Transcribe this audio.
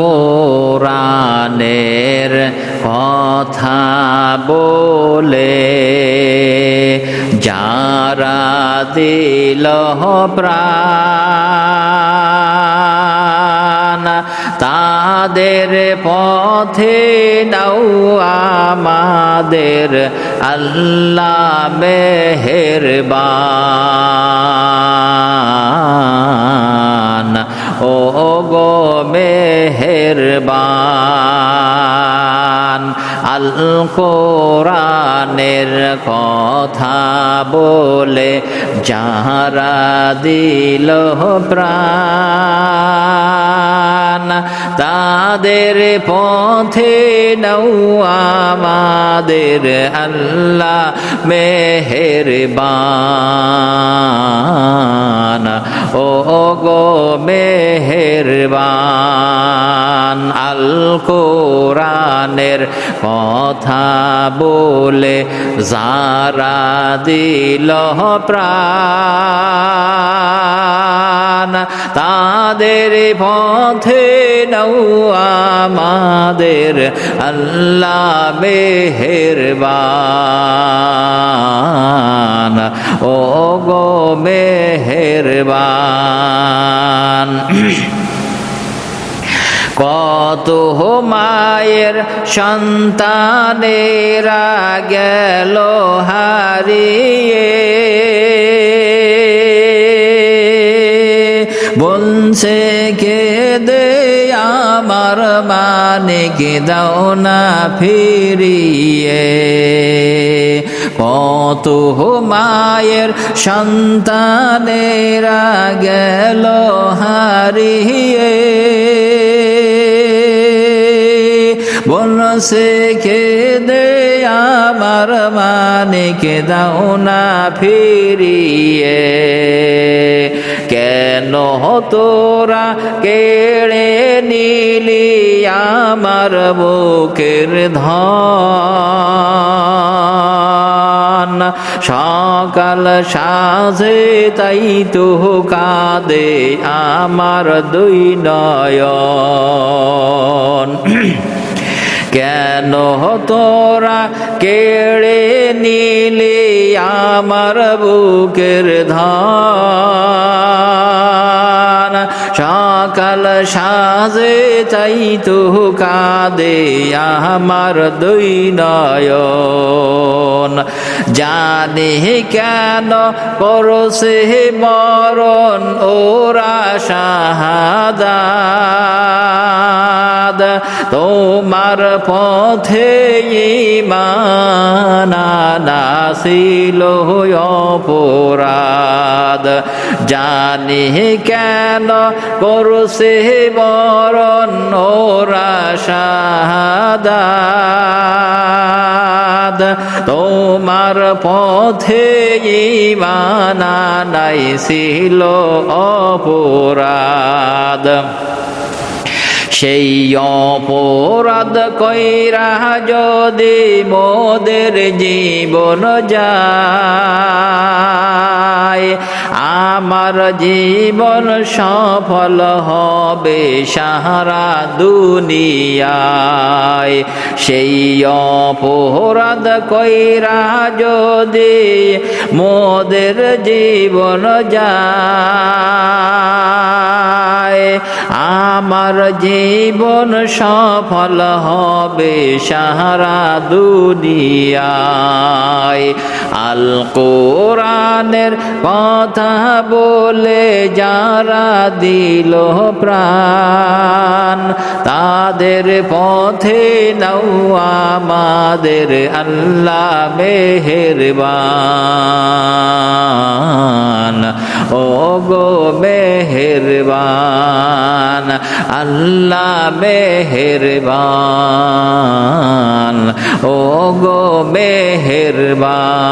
কোরআনের কথা বলে যারা দিল প্রাণ তাদের পথে নাও আমাদের আল্লাহ মেহেরবান। কোরআনের কথা বলে যাহারা দিল প্রাণ। তাদের পথে নৌ আমাদের আল্লাহ মেহেরবান। ও গো মেহেরবান আল কোরআনের কথা বলে যারা দিল প্রাণ, তাদের পথে নৌ আমাদের আল্লাহ মেহেরবান। ও গো মেহেরবান। কত মায়ের সন্তানেরা গেল হারিয়ে। বলছে আমার মানিক দাও না ফিরিয়ে। কত মায়ের সন্তানেরা গেল হারিয়ে। বলছে কে দে আমার মানিক দাও না ফিরিয়ে। কেন তোরা কেড়ে নিলি আমার বুকের ধন? সকাল সাজে তাই তো কাঁদে আমার দুই নয়ন। কেন তোরা কেড়ে নিলি আমার বুকের ধান? সাজে চাই তো কাঁদে আমার দুই নয়ন। জানে কেন করছে মরণ ওরা শাহাদাদ তোমার পথে ইমানা ছিল অপরাধ। জানি কেন করছে ওরা শাহাদাদ তোমার পথে ইমানা অপরাধ। সেই অপরাধ কইরা যদি মোদের জীবন যায়, আমার জীবন সফল হবে সাহারা দুনিয়ায়। সেই অপরাধ কইরা যদি মোদের জীবন যায় আমার জীবন সফল হবে সাহারা দুনিয়ায়। আল কোরআনের কথা বলে যারা দিল প্রাণ, তাদের পথে নাও আমাদের আল্লাহ মেহেরবান। ও গো মেহেরবান আল্লাহ মেহেরবান ও গো মেহেরবান।